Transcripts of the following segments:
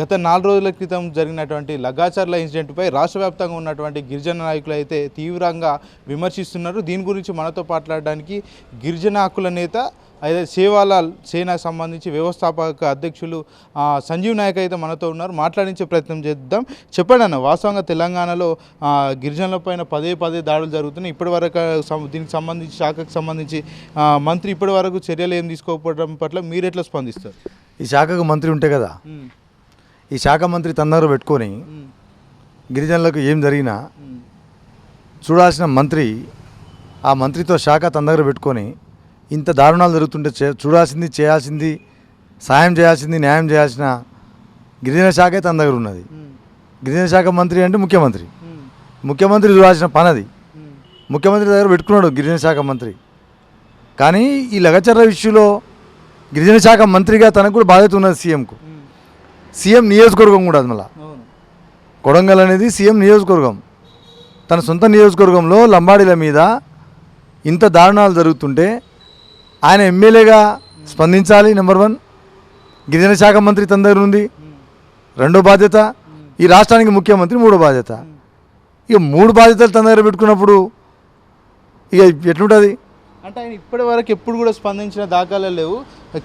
గత నాలుగు రోజుల క్రితం జరిగినటువంటి లగాచర్ల ఇన్సిడెంట్పై రాష్ట్ర వ్యాప్తంగా ఉన్నటువంటి గిరిజన నాయకులు అయితే తీవ్రంగా విమర్శిస్తున్నారు. దీని గురించి మనతో మాట్లాడడానికి గిరిజన హక్కుల నేత అయితే సేవాలాల్ సేనాకు సంబంధించి వ్యవస్థాపక అధ్యక్షులు సంజీవ్ నాయక్ అయితే మనతో ఉన్నారు. మాట్లాడించే ప్రయత్నం చేద్దాం. చెప్పండి అన్న వాస్తవంగా తెలంగాణలో గిరిజనుల పైన పదే పదే దాడులు జరుగుతున్నాయి. ఇప్పటి వరకు సం- దీనికి సంబంధించి శాఖకు సంబంధించి మంత్రి ఇప్పటి వరకు చర్యలు ఏం తీసుకోకపోవడం పట్ల మీరు ఎట్లా స్పందిస్తారు? ఈ శాఖకు మంత్రి ఉంటే కదా ఈ శాఖ మంత్రి తొందరగా పెట్టుకొని గిరిజనులకు ఏం జరిగినా చూడాల్సిన మంత్రి ఆ మంత్రితో శాఖ తొందరగా పెట్టుకొని ఇంత దారుణాలు జరుగుతుంటే చే చూడాల్సింది చేయాల్సింది సాయం చేయాల్సింది న్యాయం చేయాల్సిన గిరిజన శాఖే తన దగ్గర ఉన్నది గిరిజన శాఖ మంత్రి అంటే ముఖ్యమంత్రి. ముఖ్యమంత్రి చూడాల్సిన పని అది ముఖ్యమంత్రి దగ్గర పెట్టుకున్నాడు గిరిజన శాఖ మంత్రి. కానీ ఈ లగచర్ల విషయంలో గిరిజన శాఖ మంత్రిగా తనకు కూడా బాధ్యత ఉన్నది సీఎంకు. సీఎం నియోజకవర్గం కూడా అది మళ్ళీ. కొడంగల్ అనేది సీఎం నియోజకవర్గం. తన సొంత నియోజకవర్గంలో లంబాడీల మీద ఇంత దారుణాలు జరుగుతుంటే ఆయన ఎమ్మెల్యేగా స్పందించాలి నెంబర్ వన్. గిరిజన శాఖ మంత్రి తన దగ్గర ఉంది. రెండో బాధ్యత. ఈ రాష్ట్రానికి ముఖ్యమంత్రి మూడో బాధ్యత. ఇక మూడు బాధ్యతలు తన దగ్గర పెట్టుకున్నప్పుడు ఇక ఎట్లుంటుంది? అంటే ఆయన ఇప్పటి వరకు ఎప్పుడు కూడా స్పందించిన దాఖలా లేవు.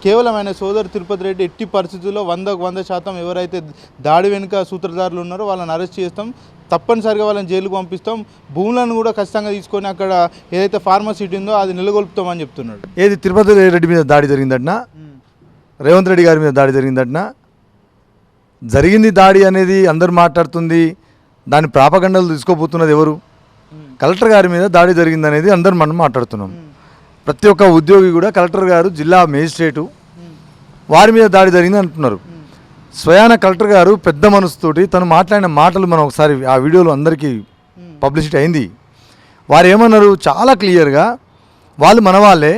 కేవలం ఆయన సోదరు తిరుపతి రెడ్డి ఎట్టి పరిస్థితుల్లో వందకు వంద శాతం ఎవరైతే దాడి వెనుక సూత్రధారులు ఉన్నారో వాళ్ళని అరెస్ట్ చేస్తాం. తప్పనిసరిగా వాళ్ళని జైలుకు పంపిస్తాం. భూములను కూడా ఖచ్చితంగా తీసుకొని అక్కడ ఏదైతే ఫార్మసిటీ ఉందో అది నిలగొల్పుతామని చెప్తున్నాడు. ఏది తిరుపతి రెడ్డి మీద దాడి జరిగిందటనా? రేవంత్ రెడ్డి గారి మీద దాడి జరిగిందటనా? జరిగింది దాడి అనేది అందరు మాట్లాడుతుంది. దాని ప్రాపగండలు తీసుకోబోతున్నది ఎవరు? కలెక్టర్ గారి మీద దాడి జరిగిందనేది అందరు మనం మాట్లాడుతున్నాం. ప్రతి ఒక్క ఉద్యోగి కూడా కలెక్టర్ గారు జిల్లా మేజిస్ట్రేటు వారి మీద దాడి జరిగింది అంటున్నారు. స్వయాన కలెక్టర్ గారు పెద్ద మనసుతోటి తను మాట్లాడిన మాటలు మనం ఒకసారి ఆ వీడియోలో అందరికీ పబ్లిసిటీ అయింది. వారు ఏమన్నారు? చాలా క్లియర్గా వాళ్ళు మన వాళ్ళే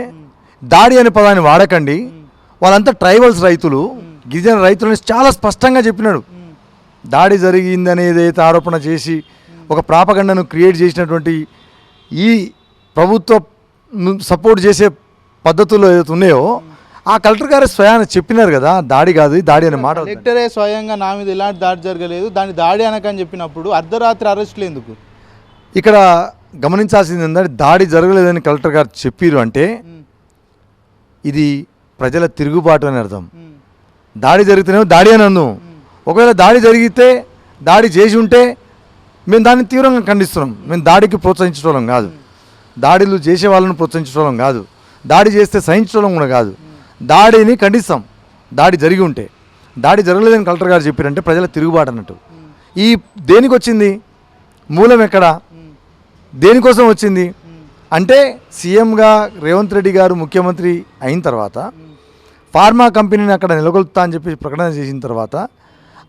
దాడి అనే పదాన్ని వాడకండి. వాళ్ళంతా ట్రైబల్స్ రైతులు. గిరిజన రైతులని చాలా స్పష్టంగా చెప్పినాడు. దాడి జరిగిందని ఏదైతే ఆరోపణ చేసి ఒక ప్రాపగండను క్రియేట్ చేసినటువంటి ఈ ప్రభుత్వ సపోర్ట్ చేసే పద్ధతులు ఏదైతే ఉన్నాయో ఆ కలెక్టర్ గారు స్వయాన చెప్పినారు కదా దాడి కాదు దాడి అనే మాట. కలెక్టరే స్వయంగా నా మీద ఎలాంటి దాడి జరగలేదు దాన్ని దాడి అనకని చెప్పినప్పుడు అర్ధరాత్రి అరెస్టులు ఎందుకు? ఇక్కడ గమనించాల్సింది ఏంటంటే దాడి జరగలేదని కలెక్టర్ గారు చెప్పారు అంటే ఇది ప్రజల తిరుగుబాటు అని అర్థం. దాడి జరిగితేనేమో దాడి అని అందు ఒకవేళ దాడి జరిగితే దాడి చేసి ఉంటే మేము దాన్ని తీవ్రంగా ఖండిస్తున్నాం. మేము దాడికి ప్రోత్సహించడం కాదు. దాడులు చేసే వాళ్ళని ప్రోత్సహించడం కాదు. దాడి చేస్తే సహించడం కూడా కాదు. దాడిని ఖండిస్తాం. దాడి జరిగి ఉంటే. దాడి జరగలేదని కలెక్టర్ గారు చెప్పారంటే ప్రజల తిరుగుబాటు అన్నట్టు. ఈ దేనికి వచ్చింది? మూలం ఎక్కడ? దేనికోసం వచ్చింది? అంటే సీఎంగా రేవంత్ రెడ్డి గారు ముఖ్యమంత్రి అయిన తర్వాత ఫార్మా కంపెనీని అక్కడ నెలకొల్పుతా అని చెప్పి ప్రకటన చేసిన తర్వాత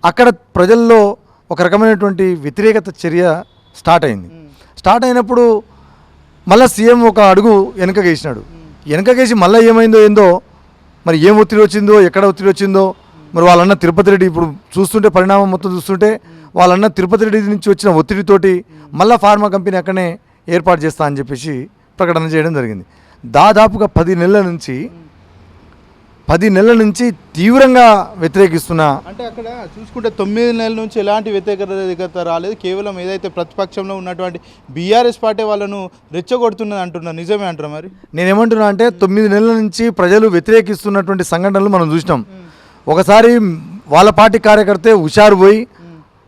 అక్కడ ప్రజల్లో ఒక రకమైనటువంటి వ్యతిరేకత చర్య స్టార్ట్ అయింది. స్టార్ట్ అయినప్పుడు మళ్ళీ సీఎం ఒక అడుగు వెనకకేసినాడు వెనకకేసి మళ్ళీ ఏమైందో ఏందో మరి ఏం ఒత్తిడి వచ్చిందో ఎక్కడ ఒత్తిడి వచ్చిందో మరి వాళ్ళన్న తిరుపతి రెడ్డి ఇప్పుడు చూస్తుంటే పరిణామం మొత్తం చూస్తుంటే వాళ్ళన్న తిరుపతి రెడ్డి నుంచి వచ్చిన ఒత్తిడితోటి మళ్ళీ ఫార్మా కంపెనీ అక్కడనే ఏర్పాటు చేస్తా అని చెప్పేసి ప్రకటన చేయడం జరిగింది. దాదాపుగా పది నెలల నుంచి పది నెలల నుంచి తీవ్రంగా వ్యతిరేకిస్తున్న అంటే అక్కడ చూసుకుంటే తొమ్మిది నెలల నుంచి ఎలాంటి వ్యతిరేకత రాలేదు. కేవలం ఏదైతే ప్రతిపక్షంలో ఉన్నటువంటి బీఆర్ఎస్ పార్టీ వాళ్ళను రెచ్చగొడుతున్నది అంటున్నారు నిజమే అంటారు మరి? నేనేమంటున్నా అంటే తొమ్మిది నెలల నుంచి ప్రజలు వ్యతిరేకిస్తున్నటువంటి సంఘటనలు మనం చూసినాం. ఒకసారి వాళ్ళ పార్టీ కార్యకర్తే హుషారు పోయి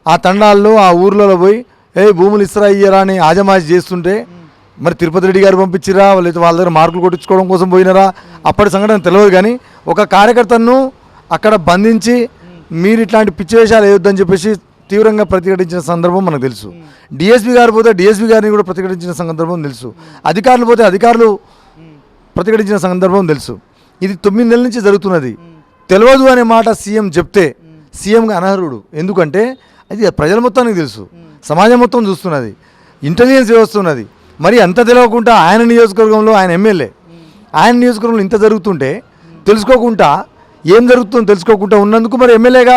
ఆ తండాల్లో ఆ ఊర్లలో పోయి ఏ భూములు ఇస్తారా ఇయ్యరా అని ఆజమాజీ చేస్తుంటే మరి తిరుపతి రెడ్డి గారు పంపించిరా లేదా వాళ్ళ దగ్గర మార్కులు కొట్టించుకోవడం కోసం పోయినారా? అప్పటి సంఘటన తెలియదు కానీ ఒక కార్యకర్తను అక్కడ బంధించి మీరు ఇట్లాంటి పిచ్చి వేషాలు వేయొద్దని చెప్పేసి తీవ్రంగా ప్రతిఘటించిన సందర్భం మనకు తెలుసు. డిఎస్పీ గారు పోతే డిఎస్పీ గారిని కూడా ప్రతిఘటించిన సందర్భం తెలుసు. అధికారులు పోతే అధికారులు ప్రతిఘటించిన సందర్భం తెలుసు. ఇది తొమ్మిది నెలల నుంచి జరుగుతున్నది. తెలియదు అనే మాట సీఎం చెప్తే సీఎంగా అనర్హుడు. ఎందుకంటే అది ప్రజల మొత్తానికి తెలుసు. సమాజం మొత్తం చూస్తున్నది. ఇంటెలిజెన్స్ వ్యవస్థ ఉన్నది. మరి అంత తెలియకుండా ఆయన నియోజకవర్గంలో ఆయన ఎమ్మెల్యే. ఆయన నియోజకవర్గంలో ఇంత జరుగుతుంటే తెలుసుకోకుండా ఏం జరుగుతుందో తెలుసుకోకుండా ఉన్నందుకు మరి ఎమ్మెల్యేగా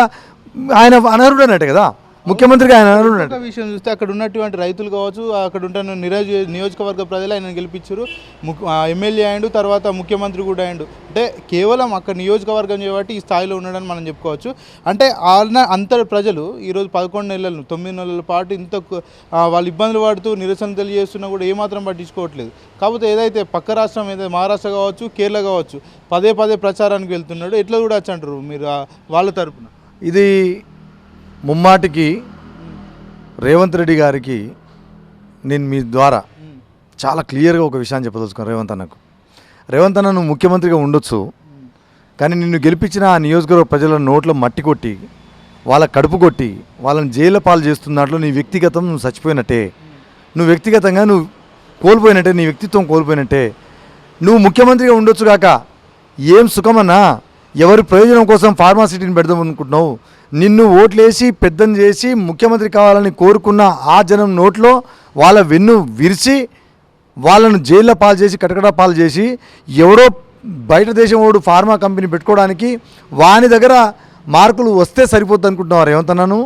ఆయన అనర్హుడు అన్నట్టు కదా? ముఖ్యమంత్రిగా ఆయన ఉన్నాడు విషయం చూస్తే అక్కడ ఉన్నటువంటి రైతులు కావచ్చు అక్కడ ఉంటున్న నియోజ నియోజకవర్గ ప్రజలు ఆయన గెలిపించారు. ఎమ్మెల్యే అయిండు తర్వాత ముఖ్యమంత్రి కూడా అయిండు అంటే కేవలం అక్కడ నియోజకవర్గం చేయబట్టి ఈ స్థాయిలో ఉన్నాడని మనం చెప్పుకోవచ్చు. అంటే ఆయన అంత ప్రజలు ఈరోజు పదకొండు నెలలు తొమ్మిది నెలల పాటు ఇంత వాళ్ళు ఇబ్బందులు పడుతూ నిరసన తెలియజేస్తున్నా కూడా ఏమాత్రం పట్టించుకోవట్లేదు. కాకపోతే ఏదైతే పక్క రాష్ట్రం ఏదైతే మహారాష్ట్ర కావచ్చు కేరళ కావచ్చు పదే పదే ప్రచారానికి వెళ్తున్నాడు ఎట్లా కూడా అంటారు మీరు వాళ్ళ తరపున? ఇది ముమ్మాటికి రేవంత్ రెడ్డి గారికి నేను మీ ద్వారా చాలా క్లియర్గా ఒక విషయాన్ని చెప్పదలుచుకున్నాను రేవంత్ అన్నకు. రేవంత్ అన్న నువ్వు ముఖ్యమంత్రిగా ఉండొచ్చు కానీ నిన్ను గెలిపించిన ఆ నియోజకవర్గ ప్రజల నోట్లో మట్టి కొట్టి వాళ్ళ కడుపు కొట్టి వాళ్ళని జైలు పాలు చేస్తున్న దాంట్లో నీ వ్యక్తిగతం నువ్వు చచ్చిపోయినట్టే. నువ్వు వ్యక్తిగతంగా నువ్వు కోల్పోయినట్టే నీ వ్యక్తిత్వం కోల్పోయినట్టే. నువ్వు ముఖ్యమంత్రిగా ఉండొచ్చు కాక ఏం సుఖమన్నా ఎవరి ప్రయోజనం కోసం ఫార్మాసిటీని పెడదాం అనుకుంటున్నావు? నిన్ను ఓట్లేసి పెద్దం చేసి ముఖ్యమంత్రి కావాలని కోరుకున్న ఆ జనం నోట్లో వాళ్ళ వెన్ను విరిచి వాళ్ళను జైల్లో పాలు చేసి కటకడ పాలు చేసి ఎవరో బయట దేశం వాడు ఫార్మా కంపెనీ పెట్టుకోవడానికి వాని దగ్గర మార్కులు వస్తే సరిపోద్ది అనుకుంటున్నావు రేవంత్ అన్నను?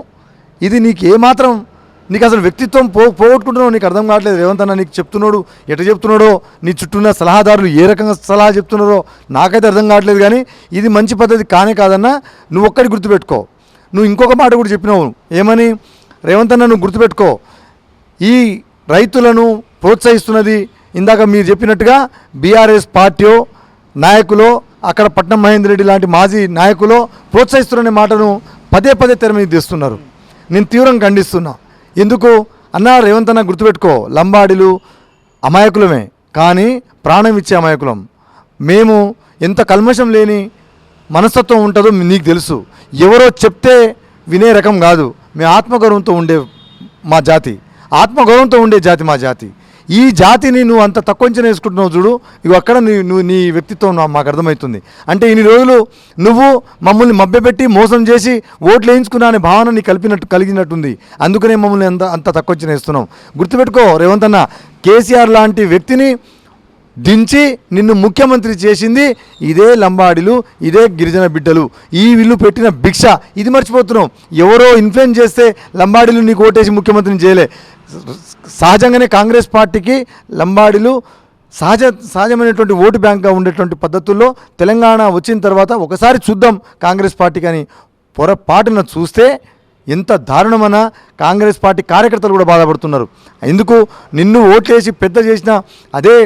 ఇది నీకు ఏమాత్రం నీకు అసలు వ్యక్తిత్వం పో పోగొట్టుకుంటున్నావు నీకు అర్థం కావట్లేదు. రేవంత్ అన్న నీకు చెప్తున్నాడు ఎట చెప్తున్నాడో నీ చుట్టూ ఉన్న సలహాదారులు ఏ రకంగా సలహా చెప్తున్నారో నాకైతే అర్థం కావట్లేదు కానీ ఇది మంచి పద్ధతి కానే కాదన్నా నువ్వు ఒక్కటి గుర్తుపెట్టుకో. నువ్వు ఇంకొక మాట కూడా చెప్పినావు. ఏమని? రేవంత్ అన్న నువ్వు గుర్తుపెట్టుకో. ఈ రైతులను ప్రోత్సహిస్తున్నది ఇందాక మీరు చెప్పినట్టుగా బీఆర్ఎస్ పార్టీ నాయకులు అక్కడ పట్నం మహేందర్ రెడ్డి లాంటి మాజీ నాయకులు ప్రోత్సహిస్తున్న మాటను పదే పదే తెర మీద తీస్తున్నారు. నేను తీవ్రంగా ఖండిస్తున్నా. ఎందుకు? అన్న రేవంత్ అన్న గుర్తుపెట్టుకో. లంబాడీలు అమాయకులమే. కానీ ప్రాణం ఇచ్చే అమాయకులం. మేము ఎంత కల్మషం లేని మనస్తత్వం ఉంటుందో నీకు తెలుసు. ఎవరో చెప్తే వినే రకం కాదు. మేము ఆత్మగౌరవంతో ఉండే మా జాతి. ఆత్మగౌరవంతో ఉండే జాతి మా జాతి. ఈ జాతిని నువ్వు అంత తక్కువ వేసుకుంటున్నావు చూడు. ఇవి అక్కడ నీ నువ్వు నీ వ్యక్తిత్వం మాకు అర్థమవుతుంది. అంటే ఇన్ని రోజులు నువ్వు మమ్మల్ని మభ్యపెట్టి మోసం చేసి ఓట్లు వేయించుకున్నా అనే భావన నీ కలిపినట్టు కలిగినట్టుంది. అందుకనే మమ్మల్ని అంత అంత తక్కువ వేస్తున్నాం వేస్తున్నావు. గుర్తుపెట్టుకో రేవంత్ అన్న కేసీఆర్ లాంటి వ్యక్తిని దించి నిన్ను ముఖ్యమంత్రి చేసింది ఇదే లంబాడిలు ఇదే గిరిజన బిడ్డలు. ఈ వీళ్ళు పెట్టిన భిక్ష. ఇది మర్చిపోతున్నాం. ఎవరో ఇన్ఫ్లుయెన్స్ చేస్తే లంబాడిలు నీకు ఓటేసి ముఖ్యమంత్రిని చేయలే. సహజంగానే కాంగ్రెస్ పార్టీకి లంబాడిలు సహజ సహజమైనటువంటి ఓటు బ్యాంక్గా ఉండేటువంటి పద్ధతుల్లో తెలంగాణ వచ్చిన తర్వాత ఒకసారి చూద్దాం కాంగ్రెస్ పార్టీకి అని పొరపాటున చూస్తే ఎంత దారుణమన కాంగ్రెస్ పార్టీ కార్యకర్తలు కూడా బాధపడుతున్నారు. ఎందుకు? నిన్ను ఓట్లేసి పెద్ద చేసిన అదే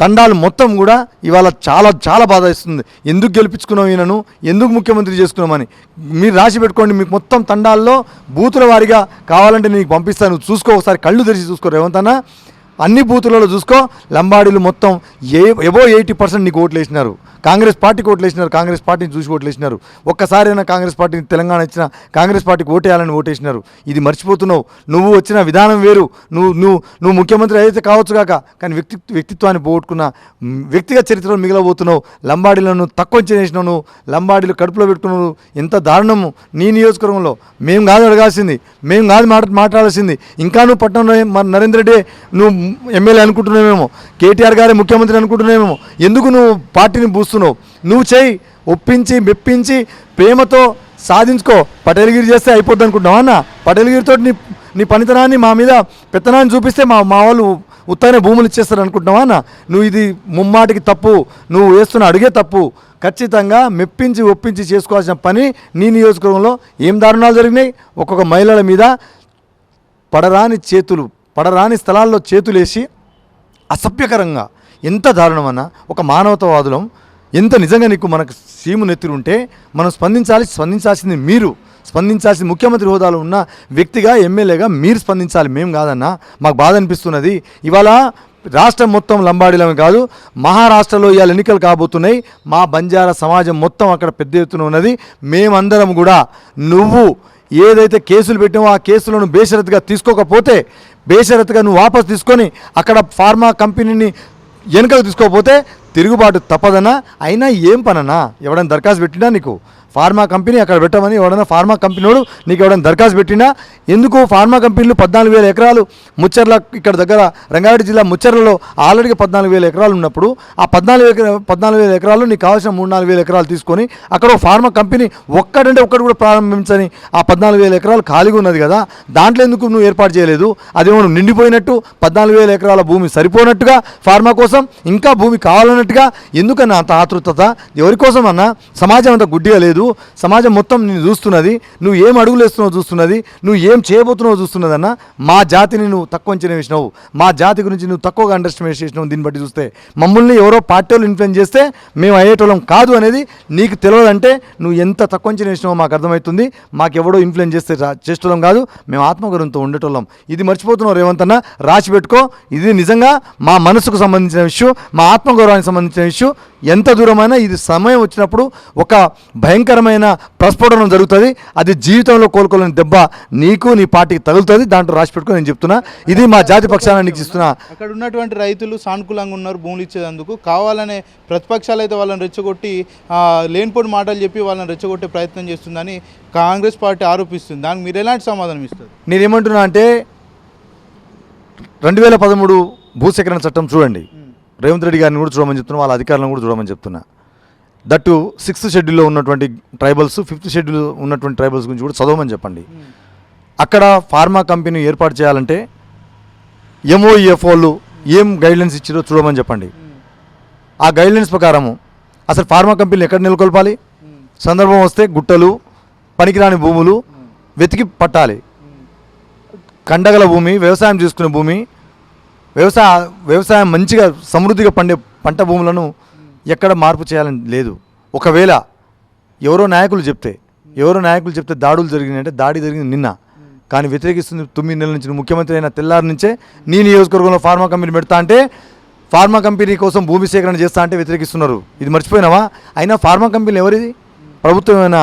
తండాలు మొత్తం కూడా ఇవాళ చాలా చాలా బాధ ఇస్తుంది ఎందుకు గెలిపించుకున్నాం ఈయనను? ఎందుకు ముఖ్యమంత్రి చేసుకున్నామని? మీరు రాసి పెట్టుకోండి మీకు మొత్తం తండాల్లో బూతుల వారిగా కావాలంటే నీకు పంపిస్తాను. చూసుకో ఒకసారి కళ్ళు తెరిచి చూసుకో రేవంత్ అన్న. అన్ని బూతులలో చూసుకో లంబాడీలు మొత్తం ఏ ఎబో ఎయిటీ పర్సెంట్ నీకు ఓట్లు వేసినారు. కాంగ్రెస్ పార్టీకి ఓట్లేసినారు కాంగ్రెస్ పార్టీని చూసి ఓట్లేసినారు ఒక్కసారైనా కాంగ్రెస్ పార్టీని తెలంగాణ ఇచ్చిన కాంగ్రెస్ పార్టీకి ఓటేయాలని ఓటేసినారు. ఇది మర్చిపోతున్నావు. నువ్వు వచ్చిన విధానం వేరు. నువ్వు నువ్వు నువ్వు ముఖ్యమంత్రి అయితే కావచ్చు కాక కానీ వ్యక్తి వ్యక్తిత్వాన్ని పోగొట్టుకున్న వ్యక్తిగత చరిత్రలో మిగిలబోతున్నావు. లంబాడీలను తక్కువ చేసినావు నువ్వు. లంబాడీలు కడుపులో పెట్టుకున్నావు ఎంత దారుణము. నీ నియోజకవర్గంలో మేము కాదు అడగాల్సింది. మేము కాదు మాట మాట్లాడాల్సింది. ఇంకా నువ్వు పట్టణంలో మన నరేంద్ర రెడ్డి నువ్వు ఎమ్మెల్యే అనుకుంటున్నావేమో. కేటీఆర్ గారే ముఖ్యమంత్రి అనుకుంటున్నావేమో. ఎందుకు నువ్వు పార్టీని చేస్తున్నావు. నువ్వు చేయి ఒప్పించి మెప్పించి ప్రేమతో సాధించుకో. పటేల్గిరి చేస్తే అయిపోద్ది అనుకుంటున్నావు అన్న? పటేల్గిరితో నీ నీ పనితనాన్ని మా మీద పెత్తనాన్ని చూపిస్తే మా మా వాళ్ళు ఉత్తగానే భూములు ఇచ్చేస్తారు అనుకుంటున్నావా అన్న? నువ్వు ఇది ముమ్మాటికి తప్పు. నువ్వు వేస్తున్న అడిగే తప్పు. ఖచ్చితంగా మెప్పించి ఒప్పించి చేసుకోవాల్సిన పని నీ నియోజకవర్గంలో ఏం దారుణాలు జరిగినాయి? ఒక్కొక్క మహిళల మీద పడరాని చేతులు పడరాని స్థలాల్లో చేతులేసి అసభ్యకరంగా ఎంత దారుణమన్నా ఒక మానవతావాదులం ఎంత నిజంగా నీకు మనకు సీము నెత్తురు ఉంటే మనం స్పందించాలి స్పందించాల్సింది మీరు. స్పందించాల్సింది ముఖ్యమంత్రి హోదాలో ఉన్న వ్యక్తిగా ఎమ్మెల్యేగా మీరు స్పందించాలి. మేము కాదన్నా మాకు బాధ అనిపిస్తున్నది. ఇవాళ రాష్ట్రం మొత్తం లంబాడీలమే కాదు మహారాష్ట్రలో ఇవాళ ఎన్నికలు కాబోతున్నాయి. మా బంజారా సమాజం మొత్తం అక్కడ పెద్ద ఎత్తున ఉన్నది. మేమందరం కూడా నువ్వు ఏదైతే కేసులు పెట్టామో ఆ కేసులను బేషరత్గా తీసుకోకపోతే బేషరత్గా నువ్వు వాపస్ తీసుకొని అక్కడ ఫార్మా కంపెనీని వెనుకకు తీసుకోకపోతే తిరుగుబాటు తప్పదనా? అయినా ఏం పనన్నా ఎవడైనా దరఖాస్తు పెట్టినా నీకు? ఫార్మా కంపెనీ అక్కడ పెట్టమని ఎవడన్నా ఫార్మా కంపెనీడు నీకు ఎవడన్నా దరఖాస్తు పెట్టినా ఎందుకు ఫార్మా కంపెనీలు పద్నాలుగు వేల ఎకరాలు ముచ్చర్ల ఇక్కడ దగ్గర రంగారెడ్డి జిల్లా ముచ్చర్లలో ఆల్రెడీ పద్నాలుగు వేల ఎకరాలు ఉన్నప్పుడు ఆ పద్నాలుగు పద్నాలుగు వేల ఎకరాలు నీకు కావాల్సిన మూడు నాలుగు వేల ఎకరాలు తీసుకొని అక్కడ ఫార్మా కంపెనీ ఒక్కడంటే ఒక్కటి కూడా ప్రారంభించని ఆ పద్నాలుగు వేల ఎకరాలు ఖాళీగా ఉన్నది కదా. దాంట్లో ఎందుకు నువ్వు ఏర్పాటు చేయలేదు? అదేమో నిండిపోయినట్టు పద్నాలుగు వేల ఎకరాల భూమి సరిపోనట్టుగా ఫార్మా కోసం ఇంకా భూమి కావాలన్నట్టుగా ఎందుకన్నా అంత ఆతృతత? ఎవరి కోసం అన్నా సమాజం అంత గుడ్డిగా లేదు. సమాజం మొత్తం నేను చూస్తున్నది నువ్వు ఏం అడుగులు వేస్తున్నావు చూస్తున్నది నువ్వు ఏం చేయబోతున్నావు చూస్తున్నదన్న మా జాతిని నువ్వు తక్కువ అంచనా వేసినావు. మా జాతి గురించి నువ్వు తక్కువగా అండర్స్టిమేట్ చేసినావు దీన్ని బట్టి చూస్తే. మమ్మల్ని ఎవరో పార్టీ వాళ్ళు ఇన్ఫ్లుయెన్స్ చేస్తే మేము అయ్యేటోళ్ళం కాదు అనేది నీకు తెలియదంటే నువ్వు ఎంత తక్కువ అంచనా వేసినావో మాకు అర్థమవుతుంది. మాకు ఎవడో ఇన్ఫ్లుయెన్స్ చేస్తే చేసేటోళ్ళం కాదు మేము ఆత్మగౌరవంతో ఉండేటోళ్ళం. ఇది మర్చిపోతున్నావు రేవంత్ అన్న రాసి పెట్టుకో. ఇది నిజంగా మా మనసుకు సంబంధించిన ఇష్యూ మా ఆత్మగౌరవానికి సంబంధించిన ఇష్యూ ఎంత దూరమైనా ఇది సమయం వచ్చినప్పుడు ఒక భయంకరమైన ప్రస్ఫోటనం జరుగుతుంది. అది జీవితంలో కోలుకోలేని దెబ్బ నీకు నీ పార్టీకి తగులుతుంది. దాంట్లో రాసి పెట్టుకో నేను చెప్తున్నా. ఇది మా జాతి పక్షాన నీకు ఇస్తున్నా అక్కడ ఉన్నటువంటి రైతులు సానుకూలంగా ఉన్నారు భూములు ఇచ్చేందుకు. కావాలనే ప్రతిపక్షాలు అయితే వాళ్ళని రెచ్చగొట్టి లేనిపోని మాటలు చెప్పి వాళ్ళని రెచ్చగొట్టే ప్రయత్నం చేస్తుందని కాంగ్రెస్ పార్టీ ఆరోపిస్తుంది. దానికి మీరు ఎలాంటి సమాధానం ఇస్తారు? నేనేమంటున్నా అంటే రెండు వేల పదమూడు భూసేకరణ చట్టం చూడండి. రేవంత్ రెడ్డి గారిని కూడా చూడమని చెప్తున్నా వాళ్ళ అధికారులను కూడా చూడమని చెప్తున్నా. దట్టు సిక్స్త్ షెడ్యూల్లో ఉన్నటువంటి ట్రైబల్స్ ఫిఫ్త్ షెడ్యూల్ ఉన్నటువంటి ట్రైబల్స్ గురించి కూడా చదవమని చెప్పండి. అక్కడ ఫార్మా కంపెనీ ఏర్పాటు చేయాలంటే ఎంఓఈఎఫ్ వాళ్ళు ఏం గైడ్లైన్స్ ఇచ్చారో చూడమని చెప్పండి. ఆ గైడ్లైన్స్ ప్రకారము అసలు ఫార్మా కంపెనీలు ఎక్కడ నెలకొల్పాలి? సందర్భం వస్తే గుట్టలు పనికిరాని భూములు వెతికి పట్టాలి. కండగల భూమి వ్యవసాయం చేసుకునే భూమి వ్యవసాయ వ్యవసాయం మంచిగా సమృద్ధిగా పండే పంట భూములను ఎక్కడ మార్పు చేయాలని లేదు. ఒకవేళ ఎవరో నాయకులు చెప్తే ఎవరో నాయకులు చెప్తే దాడులు జరిగినాయంటే దాడి జరిగింది నిన్న. కానీ వ్యతిరేకిస్తుంది తొమ్మిది నెలల నుంచి ముఖ్యమంత్రి అయిన తెల్లారి నుంచే నీ నియోజకవర్గంలో ఫార్మా కంపెనీ పెడతా అంటే ఫార్మా కంపెనీ కోసం భూమి సేకరణ చేస్తా అంటే వ్యతిరేకిస్తున్నారు. ఇది మర్చిపోయినావా? అయినా ఫార్మా కంపెనీలు ఎవరిది? ప్రభుత్వమైన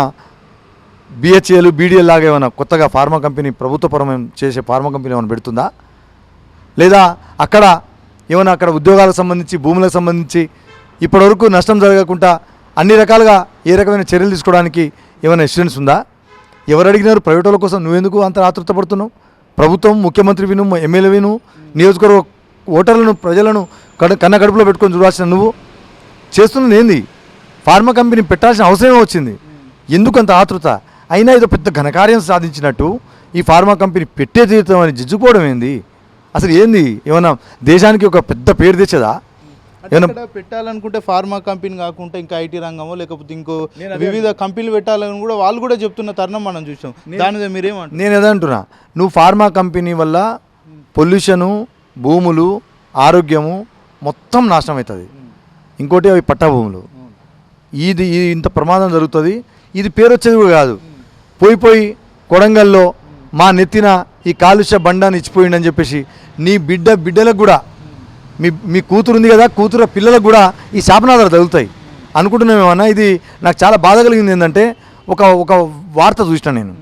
బిహెచ్ఏలు బీడీఎల్ లాగా ఏమైనా కొత్తగా ఫార్మా కంపెనీ ప్రభుత్వపరమైన చేసే ఫార్మా కంపెనీ ఏమైనా పెడుతుందా? లేదా అక్కడ ఏమైనా అక్కడ ఉద్యోగాలకు సంబంధించి భూములకు సంబంధించి ఇప్పటివరకు నష్టం జరగకుండా అన్ని రకాలుగా ఏ రకమైన చర్యలు తీసుకోవడానికి ఏమైనా ఇన్సూరెన్స్ ఉందా? ఎవరు అడిగినారు? ప్రైవేట్ కోసం నువ్వెందుకు అంత ఆతృత పడుతున్నావు? ప్రభుత్వం ముఖ్యమంత్రి విను ఎమ్మెల్యే విను నియోజకవర్గ ఓటర్లను ప్రజలను కడ కన్న కడుపులో పెట్టుకొని చూడాల్సిన నువ్వు. చేస్తున్నది ఏంది? ఫార్మా కంపెనీ పెట్టాల్సిన అవసరమే వచ్చింది. ఎందుకు అంత ఆతృత? అయినా ఏదో పెద్ద ఘనకార్యం సాధించినట్టు ఈ ఫార్మా కంపెనీ పెట్టే తీర్థం అని జిజ్జుకోవడం ఏంది? అసలు ఏంది? ఏమన్నా దేశానికి ఒక పెద్ద పేరు తెచ్చదా? ఏమన్నా పెట్టాలనుకుంటే ఫార్మా కంపెనీ కాకుండా ఇంకా ఐటీ రంగమో లేకపోతే ఇంకో వివిధ కంపెనీలు పెట్టాలని కూడా వాళ్ళు కూడా చెప్తున్న తరుణం మనం చూసాం. దాని మీద మీరేమంటారు నేను ఏదో అంటున్నా. నువ్వు ఫార్మా కంపెనీ వల్ల పొల్యూషను భూములు ఆరోగ్యము మొత్తం నాశనం అవుతుంది. ఇంకోటి అవి పట్టా భూములు ఇది ఇది ఇంత ప్రమాదం జరుగుతుంది. ఇది పేరు వచ్చేది కూడా కాదు. పోయి పోయి కొడంగల్లో మా నెత్తిన ఈ కాలుష్య బండాన్ని ఇచ్చిపోయిండని చెప్పేసి నీ బిడ్డ బిడ్డలకు కూడా మీ మీ కూతురు ఉంది కదా కూతురు పిల్లలకు కూడా ఈ శాపనాదాలు తగులుతాయి. అనుకుంటున్నామేమన్నా ఇది నాకు చాలా బాధ కలిగింది ఏంటంటే ఒక ఒక వార్త చూసిన నేను.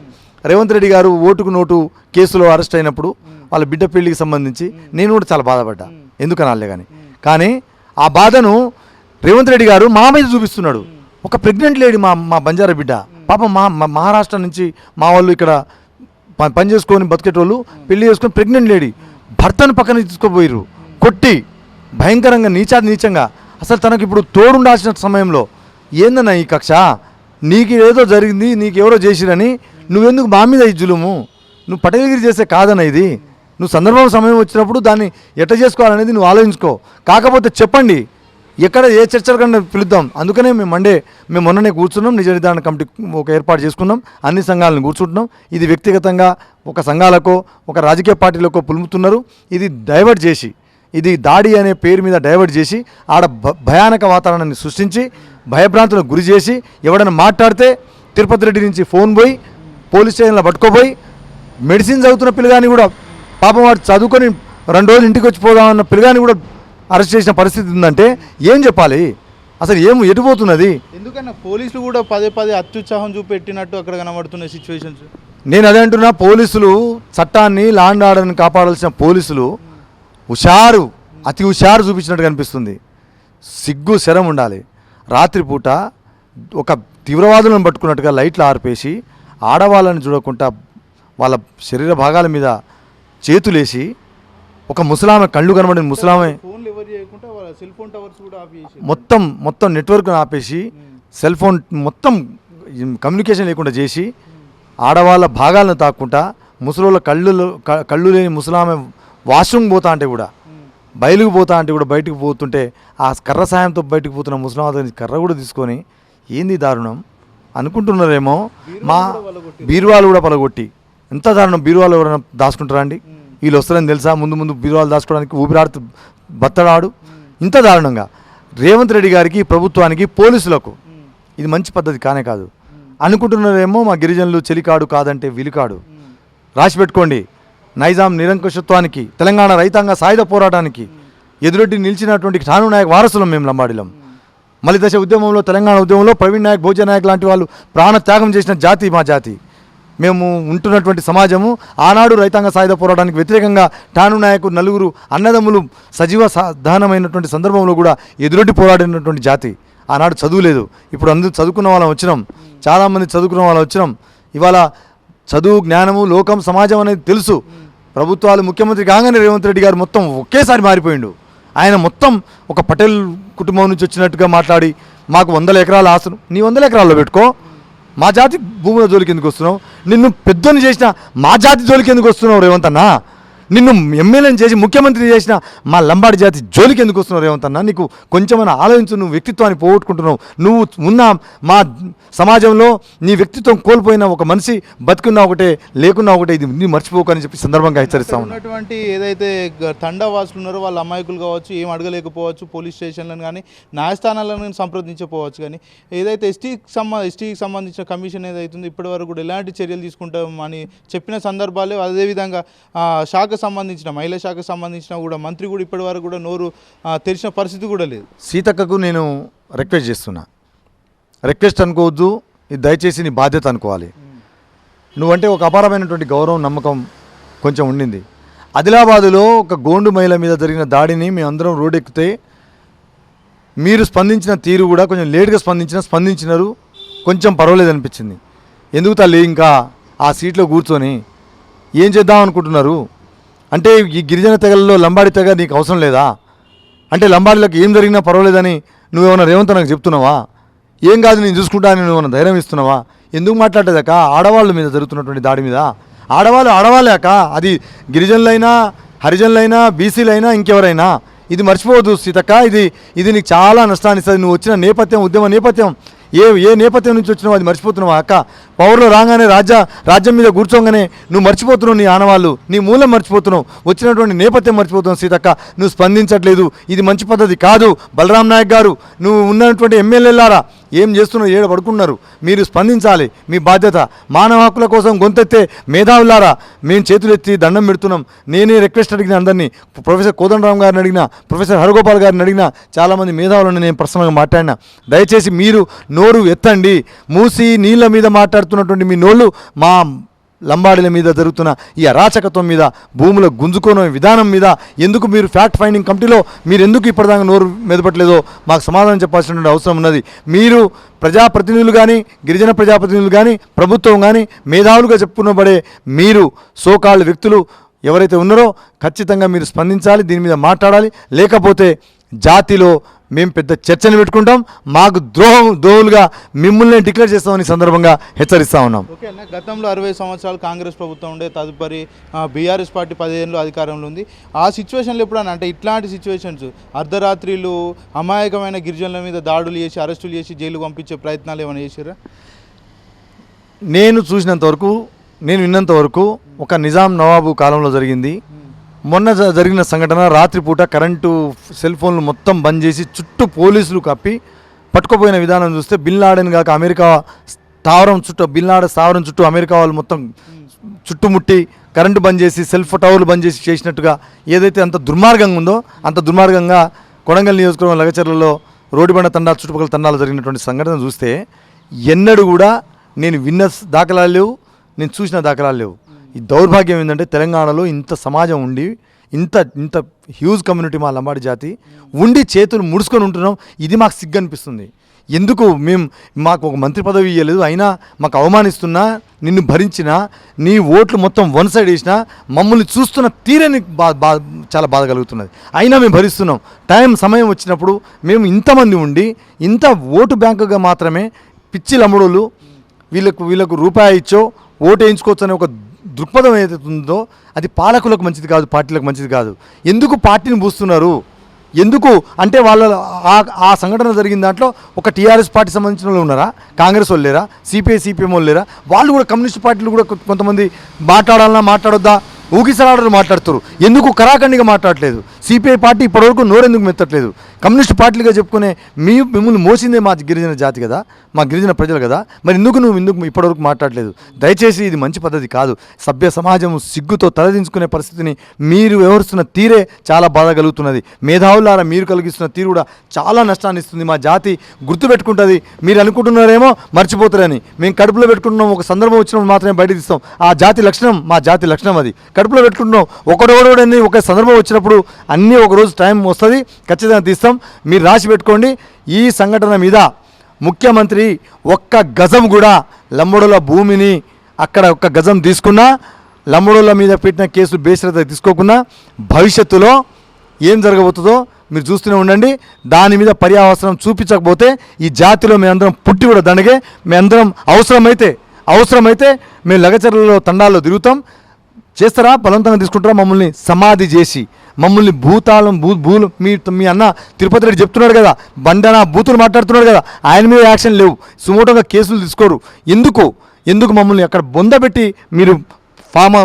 రేవంత్ రెడ్డి గారు ఓటుకు నోటు కేసులో అరెస్ట్ అయినప్పుడు వాళ్ళ బిడ్డ పెళ్ళికి సంబంధించి నేను కూడా చాలా బాధపడ్డా. ఎందుకనాలే కానీ కానీ ఆ బాధను రేవంత్ రెడ్డి గారు మా మీద చూపిస్తున్నాడు. ఒక ప్రెగ్నెంట్ లేడీ మా మా బంజారా బిడ్డ. పాపం మా మహారాష్ట్ర నుంచి మా వాళ్ళు ఇక్కడ పని చేసుకొని బతికేటోళ్ళు పెళ్ళి చేసుకొని ప్రెగ్నెంట్ లేడీ భర్తను పక్కన తీసుకుపోయారు కొట్టి భయంకరంగా నీచా నీచంగా. అసలు తనకి ఇప్పుడు తోడుండాల్సిన సమయంలో ఏందన్నా ఈ కక్ష? నీకు ఏదో జరిగింది నీకు ఎవరో చేసిరని నువ్వెందుకు మా మీద ఈ జులుము? నువ్వు పటేలగిరి చేస్తే కాదన్న ఇది. నువ్వు సందర్భం సమయం వచ్చినప్పుడు దాన్ని ఎట్ట చేసుకోవాలనేది నువ్వు ఆలోచించుకో. కాకపోతే చెప్పండి. ఎక్కడ ఏ చర్చల కన్నా పిలుద్దాం. అందుకనే మేము మండే మేము మొన్ననే కూర్చున్నాం నిజ నిర్ధారణ కమిటీ ఒక ఏర్పాటు చేసుకున్నాం అన్ని సంఘాలను కూర్చుంటున్నాం. ఇది వ్యక్తిగతంగా ఒక సంఘాలకో ఒక రాజకీయ పార్టీలకో పులుముతున్నారు. ఇది డైవర్ట్ చేసి ఇది దాడి అనే పేరు మీద డైవర్ట్ చేసి ఆడ భ- భయానక వాతావరణాన్ని సృష్టించి భయభ్రాంతులకు గురి చేసి ఎవడైనా మాట్లాడితే తిరుపతి రెడ్డి నుంచి ఫోన్ పోయి పోలీస్ స్టేషన్లో పట్టుకోపోయి మెడిసిన్ చదువుతున్న పిల్లగాని కూడా పాపం వాడు చదువుకొని రెండు రోజులు ఇంటికి వచ్చి పోదామన్న పిల్లగాని కూడా అరెస్ట్ చేసిన పరిస్థితి ఉందంటే ఏం చెప్పాలి? అసలు ఏం ఎటుపోతున్నది? ఎందుకన్నా పోలీసులు కూడా పదే పదే అత్యుత్సాహం చూపెట్టినట్టు అక్కడ కనబడుతున్న సిచ్యువేషన్స్ నేను అదే అంటున్నా పోలీసులు చట్టాన్ని లాండ్ ఆర్డర్ని కాపాడాల్సిన పోలీసులు హుషారు అతి హుషారు చూపించినట్టు కనిపిస్తుంది. సిగ్గు శరం ఉండాలి. రాత్రిపూట ఒక తీవ్రవాదులను పట్టుకున్నట్టుగా లైట్లు ఆర్పేసి ఆడవాళ్ళని చూడకుండా వాళ్ళ శరీర భాగాల మీద చేతులేసి ఒక ముసలామె కళ్ళు కనబడిన ముసలామె. మొత్తం మొత్తం నెట్వర్క్ను ఆపేసి సెల్ ఫోన్ మొత్తం కమ్యూనికేషన్ లేకుండా చేసి ఆడవాళ్ళ భాగాలను తాక్కుంటా ముసలోళ్ళ కళ్ళు కళ్ళు లేని ముసలామె వాష్రూమ్ పోతా అంటే కూడా బయలుకు పోతా అంటే కూడా బయటకు పోతుంటే ఆ కర్ర సాయంతో బయటకు పోతున్న ముసలాం కర్ర కూడా తీసుకొని ఏంది దారుణం? అనుకుంటున్నారేమో మా బీరువాలు కూడా పలగొట్టి. ఎంత దారుణం? బీరువాలు ఎవరైనా దాచుకుంటారా అండి? వీళ్ళు వస్తారని తెలుసా? ముందు ముందు బీరువాలు దాచుకోవడానికి ఊపిరాడుతూ బత్తడాడు. ఇంత దారుణంగా. రేవంత్ రెడ్డి గారికి ప్రభుత్వానికి పోలీసులకు ఇది మంచి పద్ధతి కానే కాదు. అనుకుంటున్నారేమో మా గిరిజనులు చెలికాడు కాదంటే విలుకాడు. రాసి పెట్టుకోండి. నైజాం నిరంకుశత్వానికి తెలంగాణ రైతాంగ సాయుధ పోరాటానికి ఎదురొడ్డి నిలిచినటువంటి ఠాను నాయక్ వారసులం మేము లంబాడిలం. మలిదశ ఉద్యమంలో తెలంగాణ ఉద్యమంలో ప్రవీణ్ నాయక్ భోజనాయక్ లాంటి వాళ్ళు ప్రాణ త్యాగం చేసిన జాతి మా జాతి. మేము ఉంటున్నటువంటి సమాజము ఆనాడు రైతాంగ సాయుధ పోరాటానికి వ్యతిరేకంగా టాను నాయకు నలుగురు అన్నదమ్ములు సజీవ దహనమైనటువంటి సందర్భంలో కూడా ఎదురొడ్డి పోరాడినటువంటి జాతి ఆనాడు చదువు లేదు ఇప్పుడు అందరూ చదువుకున్న వాళ్ళం వచ్చినాం. చాలామంది చదువుకున్న వాళ్ళం వచ్చినాం. ఇవాళ చదువు జ్ఞానము లోకం సమాజం అనేది తెలుసు. ప్రభుత్వాలు ముఖ్యమంత్రి కాగానే రేవంత్ రెడ్డి గారు మొత్తం ఒకేసారి మారిపోయిండు. ఆయన మొత్తం ఒక పటేల్ కుటుంబం నుంచి వచ్చినట్టుగా మాట్లాడి మాకు వందల ఎకరాల ఆశను నీ వందల ఎకరాల్లో పెట్టుకో. మా జాతి భూముల జోలికి ఎందుకు వస్తున్నావు? నిన్ను పెద్దని చేసిన మా జాతి జోలికి ఎందుకు వస్తున్నావు రేవంత్ అన్నా? నిన్ను ఎమ్మెల్యేని చేసి ముఖ్యమంత్రి చేసిన మా లంబాడి జాతి జోలికి ఎందుకు వస్తున్నావు రేవంత్ అన్నా? నీకు కొంచెమైనా ఆలోచించు నువ్వు వ్యక్తిత్వాన్ని పోగొట్టుకుంటున్నావు. నువ్వు ఉన్న మా సమాజంలో నీ వ్యక్తిత్వం కోల్పోయిన ఒక మనిషి బతుకున్నా ఒకటే లేకున్నా ఒకటే ఇది నీ మర్చిపోకు అని చెప్పి సందర్భంగా హెచ్చరిస్తా ఉన్నా. ఉన్నటువంటి ఏదైతే తండావాసులు ఉన్నారో వాళ్ళ అమాయకులు కావచ్చు ఏం అడగలేకపోవచ్చు పోలీస్ స్టేషన్లను కానీ న్యాయస్థానాలను కానీ సంప్రదించకపోవచ్చు కానీ ఏదైతే ఎస్టీకి సంబంధ ఎస్టీకి సంబంధించిన కమిషన్ ఏదైతుందో ఇప్పటి వరకు కూడా ఎలాంటి చర్యలు తీసుకుంటాం అని చెప్పిన సందర్భాలే అదేవిధంగా ఆ, శాఖకు సంబంధించిన మహిళా శాఖకు సంబంధించిన కూడా మంత్రి కూడా ఇప్పటి వరకు కూడా నోరు తెరిచిన పరిస్థితి కూడా లేదు. సీతక్కకు నేను రిక్వెస్ట్ చేస్తున్నా. రిక్వెస్ట్ అనుకోవద్దు ఇది దయచేసి నీ బాధ్యత అనుకోవాలి. నువ్వంటే ఒక అపారమైనటువంటి గౌరవం నమ్మకం కొంచెం ఉండింది. ఆదిలాబాదులో ఒక గోండు మహిళ మీద జరిగిన దాడిని మేమందరం రోడ్డెక్కితే మీరు స్పందించిన తీరు కూడా కొంచెం లేట్గా స్పందించిన స్పందించినారు. కొంచెం పర్వాలేదు అనిపించింది. ఎందుకు తల్లి ఇంకా ఆ సీట్లో కూర్చొని ఏం చేద్దాం అనుకుంటున్నారు? అంటే ఈ గిరిజన తెగలలో లంబాడి తెగ నీకు అవసరం లేదా? అంటే లంబాడీలకు ఏం జరిగినా పర్వాలేదని నువ్వేమన్నా రేవంత్ నాకు చెప్తున్నావా? ఏం కాదు నేను చూసుకుంటా అని నువ్వేమన్నా ధైర్యం ఇస్తున్నావా? ఎందుకు మాట్లాడలేదక ఆడవాళ్ళ మీద జరుగుతున్నటువంటి దాడి మీద. ఆడవాళ్ళు ఆడవాళ్ళాక అది గిరిజనులైనా హరిజనులైనా బీసీలైనా ఇంకెవరైనా. ఇది మర్చిపోవద్దు సీతక్క. ఇది ఇది నీకు చాలా నష్టాన్ని ఇస్తుంది. నువ్వు వచ్చిన నేపథ్యం ఉద్యమ నేపథ్యం ఏ ఏ నేపథ్యం నుంచి వచ్చినావు అది మర్చిపోతున్నావా అక్క? పౌరులు రాగానే రాజా రాజ్యం మీద కూర్చోగానే నువ్వు మర్చిపోతున్నావు నీ ఆనవాళ్ళు నీ మూలం మర్చిపోతున్నావు. వచ్చినటువంటి నేపథ్యం మర్చిపోతున్నావు సీతక్క. నువ్వు స్పందించట్లేదు. ఇది మంచి పద్ధతి కాదు. బలరాం నాయక్ గారు నువ్వు ఉన్నటువంటి ఎమ్మెల్యేలారా ఏం చేస్తున్నావు? ఏడ పడుకున్నారు? మీరు స్పందించాలి. మీ బాధ్యత. మానవ హక్కుల కోసం గొంతెత్తే మేధావులారా. మేము చేతులెత్తి దండం పెడుతున్నాం. నేనే రిక్వెస్ట్ అడిగిన అందరినీ. ప్రొఫెసర్ కోదండరామ్ గారిని అడిగిన ప్రొఫెసర్ హరగోపాల్ గారిని అడిగిన చాలామంది మేధావులను నేను పర్సనల్గా మాట్లాడినా. దయచేసి మీరు నోరు ఎత్తండి. మూసి నీళ్ళ మీద మాట్లాడుతున్నటువంటి మీ నోళ్ళు మా లంబాడీల మీద జరుగుతున్న ఈ అరాచకత్వం మీద భూముల గుంజుకోన విధానం మీద ఎందుకు మీరు ఫ్యాక్ట్ ఫైండింగ్ కమిటీలో మీరు ఎందుకు ఇప్పటిదాకా నోరు మెదపట్లేదో మాకు సమాధానం చెప్పాల్సినటువంటి అవసరం ఉన్నది. మీరు ప్రజాప్రతినిధులు కానీ గిరిజన ప్రజాప్రతినిధులు కానీ ప్రభుత్వం కానీ మేధావులుగా చెప్పుకునబడే మీరు సోకాళ్ళు వ్యక్తులు ఎవరైతే ఉన్నారో ఖచ్చితంగా మీరు స్పందించాలి దీని మీద మాట్లాడాలి. లేకపోతే జాతిలో మేము పెద్ద చర్చను పెట్టుకుంటాం. మాకు ద్రోహం ద్రోహులుగా మిమ్మల్ని డిక్లేర్ చేస్తామని ఈ సందర్భంగా హెచ్చరిస్తా ఉన్నాం. ఓకే అన్న గతంలో అరవై సంవత్సరాలు కాంగ్రెస్ ప్రభుత్వం ఉండే తదుపరి బీఆర్ఎస్ పార్టీ పదిహేనులో అధికారంలో ఉంది. ఆ సిచ్యువేషన్లో ఎప్పుడన్నా అంటే ఇట్లాంటి సిచ్యువేషన్స్ అర్ధరాత్రిలు అమాయకమైన గిరిజనుల మీద దాడులు చేసి అరెస్టులు చేసి జైలు పంపించే ప్రయత్నాలు ఏమైనా చేశారా? నేను చూసినంత వరకు నేను విన్నంత వరకు ఒక నిజాం నవాబు కాలంలో జరిగింది. మొన్న జ- జరిగిన సంఘటన రాత్రిపూట కరెంటు సెల్ ఫోన్లు మొత్తం బంద్ చేసి చుట్టూ పోలీసులు కప్పి పట్టుకుపోయిన విధానం చూస్తే బిన్ లాడెన్ కాక అమెరికా స్థావరం చుట్టూ బిన్ లాడెన్ స్థావరం చుట్టూ అమెరికా వాళ్ళు మొత్తం చుట్టుముట్టి కరెంటు బంద్ చేసి సెల్ఫ్ టవర్లు బంద్ చేసి చేసినట్టుగా ఏదైతే అంత దుర్మార్గంగా ఉందో అంత దుర్మార్గంగా కొడంగల్ నియోజకవర్గం లగచర్లలో రోడ్డు బండ తండాలు చుట్టుపక్కల తండాలు జరిగినటువంటి సంఘటన చూస్తే ఎన్నడూ కూడా నేను విన్న దాఖలాలు లేవు నేను చూసిన దాఖలాలు లేవు. ఈ దౌర్భాగ్యం ఏంటంటే తెలంగాణలో ఇంత సమాజం ఉండి ఇంత ఇంత హ్యూజ్ కమ్యూనిటీ మా లంబాడి జాతి ఉండి చేతులు ముడుచుకొని ఉంటున్నాం. ఇది మాకు సిగ్గు అనిపిస్తుంది ఎందుకు మేము మాకు ఒక మంత్రి పదవి ఇవ్వలేదు అయినా మాకు అవమానిస్తున్నా నిన్ను భరించినా నీ ఓట్లు మొత్తం వన్ సైడ్ వేసినా మమ్మల్ని చూస్తున్న తీరని బా బా చాలా బాధ కలుగుతున్నది. అయినా మేము భరిస్తున్నాం. టైం సమయం వచ్చినప్పుడు మేము ఇంతమంది ఉండి ఇంత ఓటు బ్యాంకుగా మాత్రమే పిచ్చి లమ్ముడులు వీళ్ళకు వీళ్ళకు రూపాయి ఇచ్చో ఓటు వేయించుకోవచ్చు అనే ఒక దృక్పథం ఏదైతే ఉందో అది పాలకులకు మంచిది కాదు పార్టీలకు మంచిది కాదు. ఎందుకు పార్టీని పూస్తున్నారు ఎందుకు అంటే వాళ్ళ ఆ సంఘటన జరిగిన దాంట్లో ఒక టీఆర్ఎస్ పార్టీ సంబంధించిన వాళ్ళు ఉన్నారా? కాంగ్రెస్ వాళ్ళు లేరా? సిపిఐ సిపిఎం వాళ్ళు లేరా? వాళ్ళు కూడా కమ్యూనిస్ట్ పార్టీలు కూడా కొంతమంది మాట్లాడాలన్నా మాట్లాడొద్దా? ఊగిసలాడరు మాట్లాడుతారు ఎందుకు కరాఖండిగా మాట్లాడట్లేదు సిపిఐ పార్టీ ఇప్పటివరకు నోరెందుకు మెత్తట్లేదు? కమ్యూనిస్ట్ పార్టీలుగా చెప్పుకునే మీ మిమ్మల్ని మోసిందే మా గిరిజన జాతి కదా మా గిరిజన ప్రజలు కదా. మరి ఎందుకు నువ్వు ఎందుకు ఇప్పటివరకు మాట్లాడలేదు? దయచేసి ఇది మంచి పద్ధతి కాదు. సభ్య సమాజం సిగ్గుతో తలదించుకునే పరిస్థితిని మీరు వ్యవహరిస్తున్న తీరే చాలా బాధ కలుగుతున్నది మేధావులారా మీరు కలిగిస్తున్న తీరు కూడా చాలా నష్టాన్ని ఇస్తుంది. మా జాతి గుర్తుపెట్టుకుంటుంది. మీరు అనుకుంటున్నారేమో మర్చిపోతారని. మేము కడుపులో పెట్టుకుంటున్నాం ఒక సందర్భం వచ్చినప్పుడు మాత్రమే బయట తీస్తాం. ఆ జాతి లక్షణం మా జాతి లక్షణం అది. కడుపులో పెట్టుకుంటున్నాం ఒకడొకడని ఒక సందర్భం వచ్చినప్పుడు అన్నీ ఒక రోజు టైం వస్తుంది ఖచ్చితంగా తీస్తాం. మీరు రాసి పెట్టుకోండి. ఈ సంఘటన మీద ముఖ్యమంత్రి ఒక్క గజం కూడా లంబడుల భూమిని అక్కడ ఒక్క గజం తీసుకున్నా లంబడుల మీద పెట్టిన కేసు బేసిరత తీసుకోకుండా భవిష్యత్తులో ఏం జరగబోతుందో మీరు చూస్తూనే ఉండండి. దాని మీద పర్యావసరం చూపించకపోతే ఈ జాతిలో మేమందరం పుట్టి కూడా దండగే. మేమందరం అవసరమైతే అవసరమైతే మేము లగచర్లలో తండాల్లో తిరుగుతాం. చేస్తారా? బలవంతంగా తీసుకుంటారా? మమ్మల్ని సమాధి చేసి. మమ్మల్ని భూతాలం భూ భూలు మీ మీ అన్న తిరుపతి రెడ్డి చెప్తున్నాడు కదా బండన బూతులు మాట్లాడుతున్నాడు కదా ఆయన మీద యాక్షన్ లేవు. సుమోటోగా కేసులు తీసుకోరు. ఎందుకు? ఎందుకు మమ్మల్ని అక్కడ బొందబెట్టి మీరు ఫామ్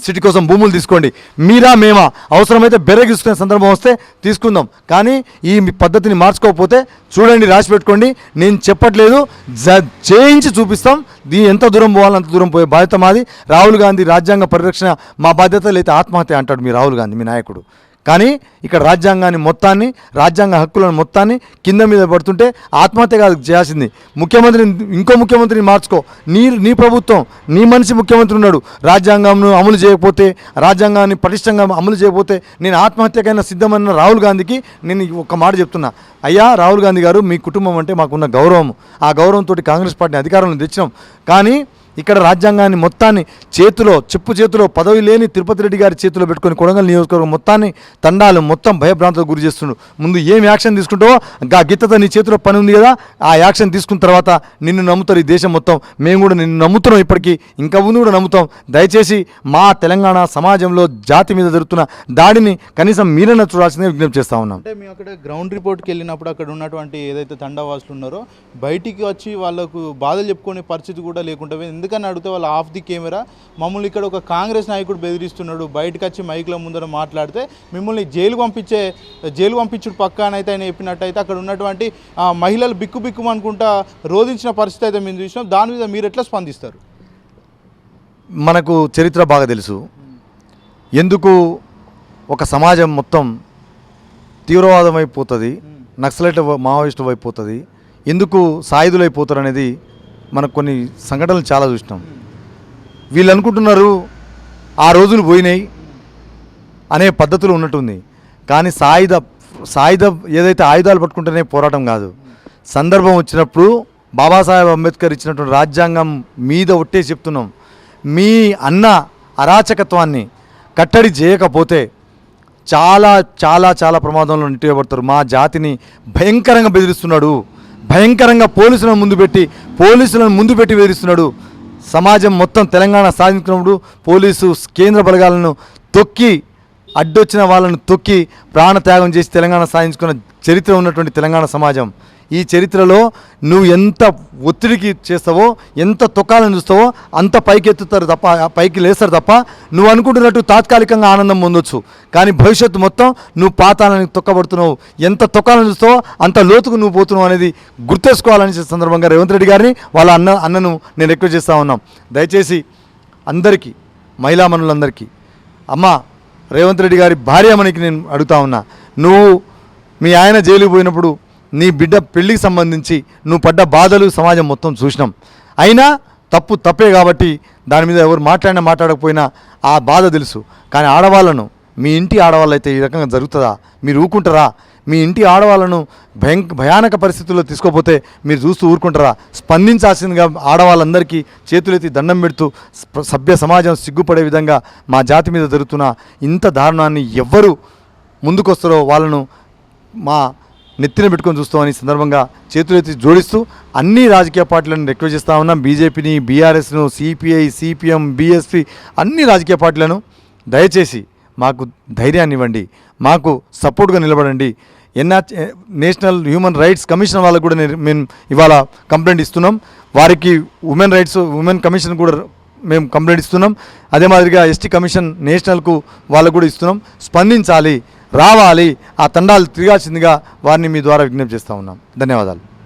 సిటీ కోసం భూములు తీసుకోండి. మీరా మేమా? అవసరమైతే బెరగిస్తున్న సందర్భం వస్తే తీసుకుందాం. కానీ ఈ మీ పద్ధతిని మార్చుకోకపోతే చూడండి రాసి పెట్టుకోండి. నేను చెప్పట్లేదు. జ చేయించి చూపిస్తాం. దీ ఎంత దూరం పోవాలో అంత దూరం పోయే బాధ్యత మాది. రాహుల్ గాంధీ రాజ్యాంగ పరిరక్షణ మా బాధ్యత లేకపోతే ఆత్మహత్య అంటాడు మీ రాహుల్ గాంధీ మీ నాయకుడు. కానీ ఇక్కడ రాజ్యాంగాన్ని మొత్తాన్ని రాజ్యాంగ హక్కులను మొత్తాన్ని కింద మీద పడుతుంటే ఆత్మహత్య కాదు చేయాల్సింది. ముఖ్యమంత్రిని ఇంకో ముఖ్యమంత్రిని మార్చుకో. నీ నీ ప్రభుత్వం నీ మనిషి ముఖ్యమంత్రి ఉన్నాడు. రాజ్యాంగంను అమలు చేయకపోతే రాజ్యాంగాన్ని పటిష్టంగా అమలు చేయకపోతే నేను ఆత్మహత్యకైనా సిద్ధమన్న రాహుల్ గాంధీకి నేను ఒక మాట చెప్తున్నా. అయ్యా రాహుల్ గాంధీ గారు మీ కుటుంబం అంటే మాకున్న గౌరవం ఆ గౌరవంతో కాంగ్రెస్ పార్టీ అధికారంలో తెచ్చినాం. కానీ ఇక్కడ రాజ్యాంగాన్ని మొత్తాన్ని చేతిలో చెప్పు చేతిలో పదవి లేని తిరుపతి రెడ్డి గారి చేతిలో పెట్టుకొని కొడంగల్ నియోజకవర్గం మొత్తాన్ని తండాలు మొత్తం భయభ్రాంతులకు గురి చేస్తుండు. ముందు ఏం యాక్షన్ తీసుకుంటావో గా గిత్తత నీ చేతిలో పని ఉంది కదా ఆ యాక్షన్ తీసుకున్న తర్వాత నిన్ను నమ్ముతారు ఈ దేశం మొత్తం. మేము కూడా నిన్ను నమ్ముతున్నాం ఇప్పటికీ ఇంకా ముందు కూడా నమ్ముతాం. దయచేసి మా తెలంగాణ సమాజంలో జాతి మీద జరుగుతున్న దాడిని కనీసం మీరన్నా చూడాల్సిందే విజ్ఞప్తి చేస్తా ఉన్నాం. అంటే మేము అక్కడ గ్రౌండ్ రిపోర్ట్కి వెళ్ళినప్పుడు అక్కడ ఉన్నటువంటి ఏదైతే తండావాసులు ఉన్నారో బయటికి వచ్చి వాళ్ళకు బాధలు చెప్పుకునే పరిస్థితి కూడా లేకుండా ఎందుకని అడిగితే వాళ్ళు ఆఫ్ ది కెమెరా? మమ్మల్ని ఇక్కడ ఒక కాంగ్రెస్ నాయకుడు బెదిరిస్తున్నాడు. బయటకు వచ్చి మైక్ల ముందర మాట్లాడితే మిమ్మల్ని జైలు పంపించే జైలు పంపించుడు పక్కానైతే ఆయన చెప్పినట్టయితే అక్కడ ఉన్నటువంటి ఆ, మహిళలు బిక్కు బిక్కు అనుకుంటా రోధించిన పరిస్థితి అయితే మేము చూసినాం. దాని మీద మీరు ఎట్లా స్పందిస్తారు? మనకు చరిత్ర బాగా తెలుసు. ఎందుకు ఒక సమాజం మొత్తం తీవ్రవాదం అయిపోతుంది నక్సలైట్ మావోయిస్టు అయిపోతుంది ఎందుకు సాయుధులు అయిపోతారు అనేది మనకు కొన్ని సంఘటనలు చాలా చూసినాం. వీళ్ళు అనుకుంటున్నారు ఆ రోజులు పోయినాయి అనే పద్ధతులు ఉన్నట్టుంది. కానీ సాయుధ సాయుధ ఏదైతే ఆయుధాలు పట్టుకుంటేనే పోరాటం కాదు. సందర్భం వచ్చినప్పుడు బాబాసాహెబ్ అంబేద్కర్ ఇచ్చినటువంటి రాజ్యాంగం మీద ఒట్టే చెప్తున్నాం. మీ అన్న అరాచకత్వాన్ని కట్టడి చేయకపోతే చాలా చాలా చాలా ప్రమాదంలో నెట్టివేయబడతారు మా జాతిని భయంకరంగా బెదిరిస్తున్నాడు. భయంకరంగా పోలీసులను ముందు పెట్టి పోలీసులను ముందు పెట్టి వేధిస్తున్నాడు. సమాజం మొత్తం తెలంగాణ సాధించినప్పుడు పోలీసు కేంద్ర బలగాలను తొక్కి అడ్డొచ్చిన వాళ్ళను తొక్కి ప్రాణత్యాగం చేసి తెలంగాణ సాధించుకున్న చరిత్ర ఉన్నటువంటి తెలంగాణ సమాజం. ఈ చరిత్రలో నువ్వు ఎంత ఒత్తిడికి చేస్తావో ఎంత తొక్కాలని చూస్తావో అంత పైకి ఎత్తుతారు తప్ప పైకి లేస్తారు తప్ప నువ్వు అనుకుంటున్నట్టు తాత్కాలికంగా ఆనందం పొందొచ్చు. కానీ భవిష్యత్తు మొత్తం నువ్వు పాతాలని తొక్కబడుతున్నావు. ఎంత తొక్కాలని చూస్తావో అంత లోతుకు నువ్వు పోతున్నావు అనేది గుర్తేసుకోవాలని సందర్భంగా రేవంత్ రెడ్డి గారిని వాళ్ళ అన్న అన్నను నేను రిక్వెస్ట్ చేస్తూ ఉన్నాం. దయచేసి అందరికీ మహిళా మనులందరికీ అమ్మ రేవంత్ రెడ్డి గారి భార్యమణికి నేను అడుగుతా ఉన్నా. నువ్వు మీ ఆయన జైలు పోయినప్పుడు నీ బిడ్డ పెళ్ళికి సంబంధించి నువ్వు పడ్డ బాధలు సమాజం మొత్తం చూసినాం. అయినా తప్పు తప్పే కాబట్టి దాని మీద ఎవరు మాట్లాడినా మాట్లాడకపోయినా ఆ బాధ తెలుసు. కానీ ఆడవాళ్ళను మీ ఇంటి ఆడవాళ్ళు అయితే ఈ రకంగా జరుగుతుందా? మీరు ఊరుకుంటారా? మీ ఇంటి ఆడవాళ్ళను భయం భయానక పరిస్థితుల్లో తీసుకోపోతే మీరు చూస్తూ ఊరుకుంటారా? స్పందించాల్సిందిగా ఆడవాళ్ళందరికీ చేతులెత్తి దండం పెడుతూ సభ్య సమాజం సిగ్గుపడే విధంగా మా జాతి మీద జరుగుతున్న ఇంత దారుణాన్ని ఎవ్వరు ముందుకొస్తారో వాళ్ళను మా నెత్తిన పెట్టుకొని చూస్తామని ఈ సందర్భంగా చేతులెత్తి జోడిస్తూ అన్ని రాజకీయ పార్టీలను రిక్వెస్ట్ చేస్తా ఉన్నాం. బీజేపీని బీఆర్ఎస్ను సిపిఐ సిపిఎం బీఎస్పీ అన్ని రాజకీయ పార్టీలను దయచేసి మాకు ధైర్యాన్ని ఇవ్వండి. మాకు సపోర్ట్గా నిలబడండి. NR national human rights commission వాళ్ళకు కూడా మేము ఇవాళ కంప్లైంట్ ఇస్తున్నాం. వారికి ఉమెన్ రైట్స్ ఉమెన్ కమిషన్ కూడా మేము కంప్లైంట్ ఇస్తున్నాం. అదే మాదిరిగా ఎస్టీ కమిషన్ నేషనల్కు వాళ్ళకు కూడా ఇస్తున్నాం. స్పందించాలి. రావాలి. ఆ తండాలు తిరగాల్సిందిగా వారిని మీ ద్వారా విజ్ఞప్తి చేస్తూ ఉన్నాం. ధన్యవాదాలు.